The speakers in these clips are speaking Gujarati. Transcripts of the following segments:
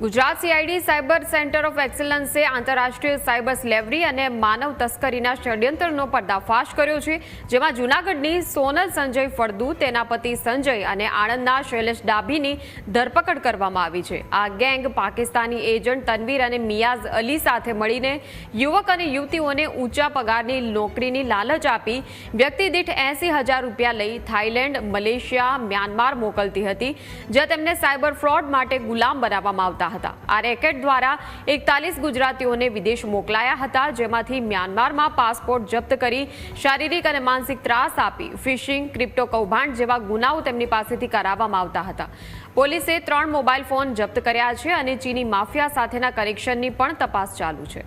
Gujarat CID cyber centre of એક્સલન્સે આંતરરાષ્ટ્રીય સાયબર સ્લેવરી અને માનવ તસ્કરીના ષડયંત્રનો પર્દાફાશ કર્યો છે, જેમાં જૂનાગઢની સોનલ સંજય ફળદુ, તેના પતિ સંજય અને આણંદના શૈલેષ ડાભીની ધરપકડ કરવામાં આવી છે. આ ગેંગ પાકિસ્તાની એજન્ટ તનવીર અને મિયાઝ અલી સાથે મળીને યુવક અને યુવતીઓને ઊંચા પગારની નોકરીની લાલચ આપી વ્યક્તિદીઠ એંસી હજાર રૂપિયા લઈ થાઇલેન્ડ, મલેશિયા, મ્યાનમાર મોકલતી હતી, જ્યાં તેમને સાયબર ફ્રોડ માટે ગુલામ બનાવવામાં આવતા હતા આ રેકેટ દ્વારા એકતાલીસ ગુજરાતીઓને વિદેશ મોકલાયા હતા, જેમાંથી મ્યાનમારમાં પાસપોર્ટ જપ્ત કરી શારીરિક અને માનસિક ત્રાસ આપી ફિશિંગ, ક્રિપ્ટો કૌભાંડ જેવા ગુનાઓ તેમની પાસેથી કરાવવામાં આવતા હતા. પોલીસે ત્રણ મોબાઈલ ફોન જપ્ત કર્યા છે અને ચીની માફિયા સાથેના કનેક્શનની પણ તપાસ ચાલુ છે.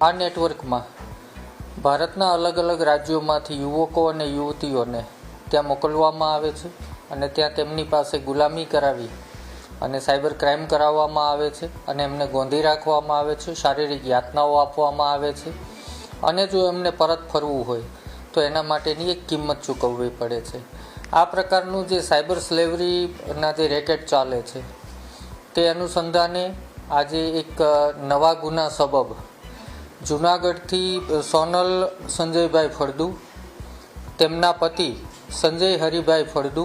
આ નેટવર્કમાં ભારતના અલગ અલગ રાજ્યોમાંથી યુવકો અને યુવતીઓને ત્યાં મોકલવામાં આવે છે. અને ત્યાં તેમની પાસે ગુલામી કરાવી અને સાયબર ક્રાઇમ કરાવવામાં આવે છે અને એમને ગોંધી રાખવામાં આવે છે, શારીરિક યાતનાઓ આપવામાં આવે છે. અને જો એમને પરત ફરવું હોય, તો એના માટેની એક કિંમત ચૂકવવી પડે છે. આ પ્રકારનું જે સાયબર સ્લેવરીના જે રેકેટ ચાલે છે, તે અનુસંધાને આજે એક નવા ગુના સબબ જુનાગઢથી સોનલ સંજયભાઈ ફળદુ, તેમના પતિ સંજય હરિભાઈ ફળદુ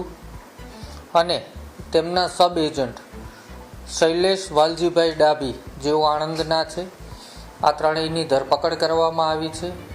અને તેમના સબ એજન્ટ શૈલેષ વાલજીભાઈ ડાભી જેઓ આણંદના છે. આ ત્રણેયની ધરપકડ કરવામાં આવી છે.